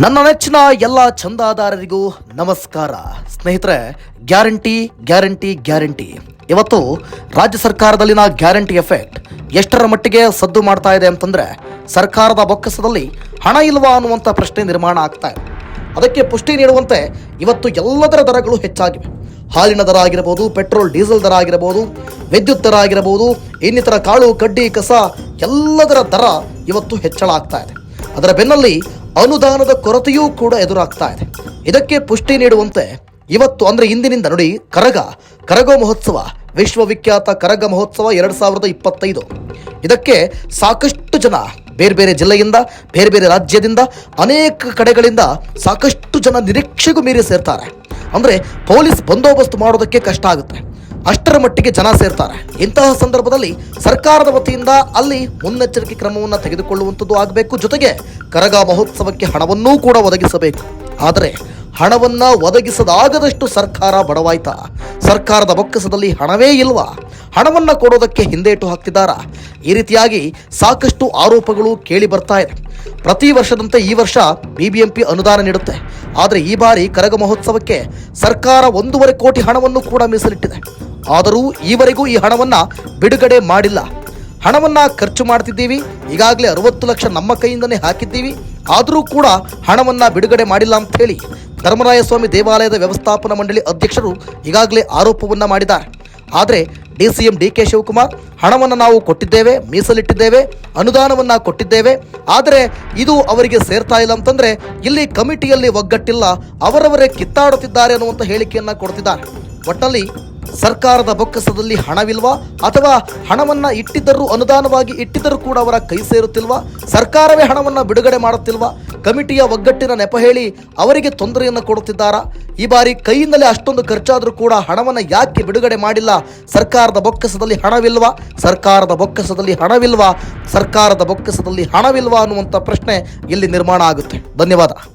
ನನ್ನ ನೆಚ್ಚಿನ ಎಲ್ಲ ಚಂದಾದಾರರಿಗೂ ನಮಸ್ಕಾರ. ಸ್ನೇಹಿತರೆ, ಗ್ಯಾರಂಟಿ ಗ್ಯಾರಂಟಿ ಗ್ಯಾರಂಟಿ. ಇವತ್ತು ರಾಜ್ಯ ಸರ್ಕಾರದಲ್ಲಿನ ಗ್ಯಾರಂಟಿ ಎಫೆಕ್ಟ್ ಎಷ್ಟರ ಮಟ್ಟಿಗೆ ಸದ್ದು ಮಾಡ್ತಾ ಇದೆ ಅಂತಂದ್ರೆ, ಸರ್ಕಾರದ ಬೊಕ್ಕಸದಲ್ಲಿ ಹಣ ಇಲ್ವಾ ಅನ್ನುವಂಥ ಪ್ರಶ್ನೆ ನಿರ್ಮಾಣ ಆಗ್ತಾ ಇದೆ. ಅದಕ್ಕೆ ಪುಷ್ಟಿ ನೀಡುವಂತೆ ಇವತ್ತು ಎಲ್ಲದರ ದರಗಳು ಹೆಚ್ಚಾಗಿವೆ. ಹಾಲಿನ ದರ ಆಗಿರಬಹುದು ಪೆಟ್ರೋಲ್, ಡೀಸೆಲ್ ದರ ಆಗಿರಬಹುದು ವಿದ್ಯುತ್ ದರ ಆಗಿರಬಹುದು ಇನ್ನಿತರ ಕಾಳು, ಕಡ್ಡಿ, ಕಸ, ಎಲ್ಲದರ ದರ ಇವತ್ತು ಹೆಚ್ಚಳ ಆಗ್ತಾ ಇದೆ. ಅದರ ಬೆನ್ನಲ್ಲಿ ಅನುದಾನದ ಕೊರತೆಯೂ ಕೂಡ ಎದುರಾಗ್ತಾ ಇದೆ. ಇದಕ್ಕೆ ಪುಷ್ಟಿ ನೀಡುವಂತೆ ಇವತ್ತು, ಅಂದ್ರೆ ಇಂದಿನಿಂದ ನೋಡಿ, ಕರಗ ಕರಗ ಮಹೋತ್ಸವ, ವಿಶ್ವವಿಖ್ಯಾತ ಕರಗ ಮಹೋತ್ಸವ ಎರಡು ಸಾವಿರದ ಇಪ್ಪತ್ತೈದು. ಇದಕ್ಕೆ ಸಾಕಷ್ಟು ಜನ ಬೇರೆ ಬೇರೆ ಜಿಲ್ಲೆಯಿಂದ, ಬೇರೆ ಬೇರೆ ರಾಜ್ಯದಿಂದ, ಅನೇಕ ಕಡೆಗಳಿಂದ ಸಾಕಷ್ಟು ಜನ ನಿರೀಕ್ಷೆಗೂ ಮೀರಿ ಸೇರ್ತಾರೆ. ಅಂದ್ರೆ ಪೊಲೀಸ್ ಬಂದೋಬಸ್ತ್ ಮಾಡೋದಕ್ಕೆ ಕಷ್ಟ ಆಗುತ್ತೆ. ಅಷ್ಟರ ಮಟ್ಟಿಗೆ ಜನ ಸೇರ್ತಾರೆ. ಇಂತಹ ಸಂದರ್ಭದಲ್ಲಿ ಸರ್ಕಾರದ ವತಿಯಿಂದ ಅಲ್ಲಿ ಮುನ್ನೆಚ್ಚರಿಕೆ ಕ್ರಮವನ್ನು ತೆಗೆದುಕೊಳ್ಳುವಂಥದ್ದು ಆಗಬೇಕು. ಜೊತೆಗೆ ಕರಗ ಮಹೋತ್ಸವಕ್ಕೆ ಹಣವನ್ನೂ ಕೂಡ ಒದಗಿಸಬೇಕು. ಆದರೆ ಹಣವನ್ನ ಒದಗಿಸದಾಗದಷ್ಟು ಸರ್ಕಾರ ಬಡವಾಯ್ತ? ಸರ್ಕಾರದ ಬೊಕ್ಕಸದಲ್ಲಿ ಹಣವೇ ಇಲ್ವಾ? ಹಣವನ್ನ ಕೊಡೋದಕ್ಕೆ ಹಿಂದೇಟು ಹಾಕ್ತಿದ್ದಾರಾ? ಈ ರೀತಿಯಾಗಿ ಸಾಕಷ್ಟು ಆರೋಪಗಳು ಕೇಳಿ ಬರ್ತಾ ಇದೆ. ಪ್ರತಿ ವರ್ಷದಂತೆ ಈ ವರ್ಷ ಬಿಬಿಎಂಪಿ ಅನುದಾನ ನೀಡುತ್ತೆ. ಆದರೆ ಈ ಬಾರಿ ಕರಗ ಮಹೋತ್ಸವಕ್ಕೆ ಸರ್ಕಾರ ಒಂದೂವರೆ ಕೋಟಿ ಹಣವನ್ನು ಕೂಡ ಮೀಸಲಿಟ್ಟಿದೆ. ಆದರೂ ಈವರೆಗೂ ಈ ಹಣವನ್ನ ಬಿಡುಗಡೆ ಮಾಡಿಲ್ಲ. ಹಣವನ್ನ ಖರ್ಚು ಮಾಡ್ತಿದ್ದೀವಿ, ಈಗಾಗಲೇ ಅರವತ್ತು ಲಕ್ಷ ನಮ್ಮ ಕೈಯಿಂದನೇ ಹಾಕಿದ್ದೀವಿ, ಆದರೂ ಕೂಡ ಹಣವನ್ನ ಬಿಡುಗಡೆ ಮಾಡಿಲ್ಲ ಅಂತ ಹೇಳಿ ಧರ್ಮರಾಯಸ್ವಾಮಿ ದೇವಾಲಯದ ವ್ಯವಸ್ಥಾಪನಾ ಮಂಡಳಿ ಅಧ್ಯಕ್ಷರು ಈಗಾಗಲೇ ಆರೋಪವನ್ನ ಮಾಡಿದ್ದಾರೆ. ಆದರೆ D C M D K Shivakumar, ಹಣವನ್ನು ನಾವು ಕೊಟ್ಟಿದ್ದೇವೆ, ಮೀಸಲಿಟ್ಟಿದ್ದೇವೆ, ಅನುದಾನವನ್ನ ಕೊಟ್ಟಿದ್ದೇವೆ, ಆದರೆ ಇದು ಅವರಿಗೆ ಸೇರ್ತಾ ಇಲ್ಲ ಅಂತಂದ್ರೆ ಇಲ್ಲಿ ಕಮಿಟಿಯಲ್ಲಿ ಒಗ್ಗಟ್ಟಿಲ್ಲ, ಅವರವರೇ ಕಿತ್ತಾಡುತ್ತಿದ್ದಾರೆ ಅನ್ನುವಂಥ ಹೇಳಿಕೆಯನ್ನು ಕೊಡ್ತಿದ್ದಾರೆ. ಒಟ್ಟಲ್ಲಿ ಸರ್ಕಾರದ ಬೊಕ್ಕಸದಲ್ಲಿ ಹಣವಿಲ್ವಾ? ಅಥವಾ ಹಣವನ್ನ ಇಟ್ಟಿದ್ದರೂ ಅನುದಾನವಾಗಿ ಇಟ್ಟಿದ್ದರೂ ಕೂಡ ಅವರ ಕೈ ಸೇರುತ್ತಿಲ್ವಾ? ಸರ್ಕಾರವೇ ಹಣವನ್ನ ಬಿಡುಗಡೆ ಮಾಡುತ್ತಿಲ್ವಾ? ಕಮಿಟಿಯ ಒಗ್ಗಟ್ಟಿನ ನೆಪ ಹೇಳಿ ಅವರಿಗೆ ತೊಂದರೆಯನ್ನು ಕೊಡುತ್ತಿದ್ದಾರಾ? ಈ ಬಾರಿ ಕೈಯಿಂದಲೇ ಅಷ್ಟೊಂದು ಖರ್ಚಾದರೂ ಕೂಡ ಹಣವನ್ನು ಯಾಕೆ ಬಿಡುಗಡೆ ಮಾಡಿಲ್ಲ? ಸರ್ಕಾರದ ಬೊಕ್ಕಸದಲ್ಲಿ ಹಣವಿಲ್ವಾ? ಸರ್ಕಾರದ ಬೊಕ್ಕಸದಲ್ಲಿ ಹಣವಿಲ್ವಾ? ಸರ್ಕಾರದ ಬೊಕ್ಕಸದಲ್ಲಿ ಹಣವಿಲ್ವಾ ಅನ್ನುವಂಥ ಪ್ರಶ್ನೆ ಇಲ್ಲಿ ನಿರ್ಮಾಣ ಆಗುತ್ತೆ. ಧನ್ಯವಾದ.